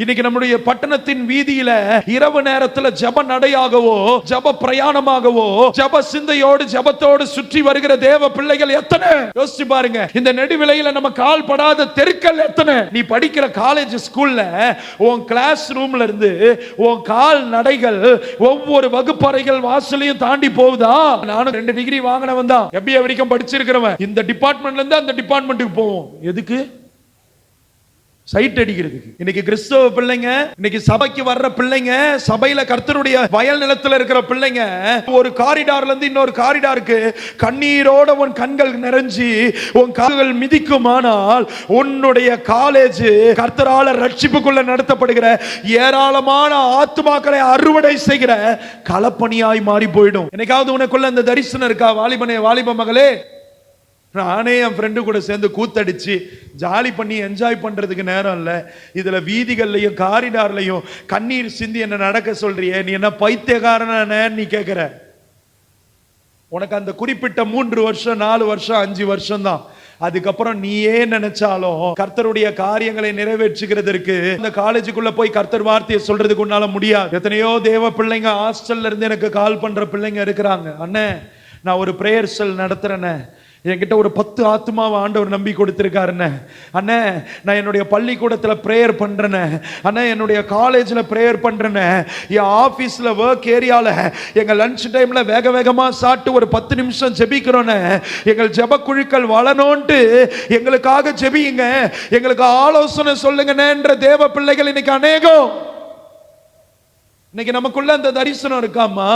இன்னைக்கு நம்முடைய பட்டணத்தின் வீதியில இரவு நேரத்துல ஜப நடையாகவோ ஜப பிரயாணமாகவோ ஜப சிந்தையோடு ஜபத்தோடு சுற்றி வருகிற தேவ பிள்ளைகள் எத்தனை? யோசிச்சு பாருங்க. இந்த நெடுவிலையில நம்ம கால் படாத தெருக்கள் எத்தனை? நீ படிக்கிற காலேஜ் ஸ்கூல்ல உன் கிளாஸ் ரூம்ல இருந்து உன் கால் நடைகள் ஒவ்வொரு வகுப்பறைகள் வாசலையும் தாண்டி போகுதா? நானும் ரெண்டு டிகிரி வாங்கினவன் தான். எம்பிஏ வரைக்கும் படிச்சிருக்கிறவன். இந்த டிபார்ட்மெண்ட்ல இருந்து அந்த டிபார்ட்மெண்ட்டுக்கு போவோம். எதுக்கு? சைட் அடிக்கிறதுக்கு இன்னைக்கு கிறிஸ்தவ பிள்ளைங்க இன்னைக்கு சபைக்கு வர்ற பிள்ளைங்க சபையில கர்த்தருடைய வயல் நிலத்துல இருக்கிற பிள்ளைங்க ஒரு காரிடார்ல இருந்து இன்னொரு காரிடாருக்கு கண்ணீரோட உன் கண்கள் நிறைஞ்சி உன் கால்கள் மிதிக்குமானால் உன்னுடைய காலேஜ் கர்த்தரால ரட்சிப்புக்குள்ள நடத்தப்படுகிற ஏராளமான ஆத்துமாக்களை அறுவடை செய்கிற களப்பணியாய் மாறி போயிடும். என்னைக்காவது உனக்குள்ள அந்த தரிசனம் இருக்கா? வாலிபனே வாலிப மகளே. நானே என் ஃப்ரெண்டு கூட சேர்ந்து கூத்தடிச்சு ஜாலி பண்ணி என்ஜாய் பண்ணுறதுக்கு நேரம் இல்லை. இதில் வீதிகள்லையும் காரிடார்லையும் கண்ணீர் சிந்தி என்ன நடக்க சொல்றியே? நீ என்ன பைத்தியக்காரன நீ கேட்குற உனக்கு அந்த குறிப்பிட்ட மூன்று வருஷம் நாலு வருஷம் அஞ்சு வருஷம் தான். அதுக்கப்புறம் நீயே நினைச்சாலும் கர்த்தருடைய காரியங்களை நிறைவேற்றுகிறதற்கு இந்த காலேஜுக்குள்ள போய் கர்த்தர் வார்த்தையை சொல்றதுக்கு உன்னால முடியாது. எத்தனையோ தேவ பிள்ளைங்க ஹாஸ்டல்ல இருந்து எனக்கு கால் பண்ற பிள்ளைங்க இருக்கிறாங்க. அண்ணே நான் ஒரு பிரேயர் செல் நடத்துறேனே. என்கிட்ட ஒரு பத்து ஆத்மாவை ஆண்டவர் நம்பி கொடுத்துருக்காருண்ணே. அண்ணே நான் என்னுடைய பள்ளிக்கூடத்தில் ப்ரேயர் பண்ணுறேனே அண்ணே என்னுடைய காலேஜில் ப்ரேயர் பண்ணுறேனே என் ஆஃபீஸில் ஒர்க் ஏரியாவில் எங்கள் லன்ச் டைமில் வேக வேகமாக சாப்பிட்டு ஒரு பத்து நிமிஷம் ஜெபிக்கிறோன்னே எங்கள் ஜெப குழுக்கள் வளனோன்ட்டு எங்களுக்காக ஜெபியுங்க. எங்களுக்கு ஆலோசனை சொல்லுங்கண்ணேன்ற தேவ பிள்ளைகள் இன்னைக்கு அநேகம். இன்னைக்கு நமக்குள்ள அந்த தரிசனம் இருக்காமா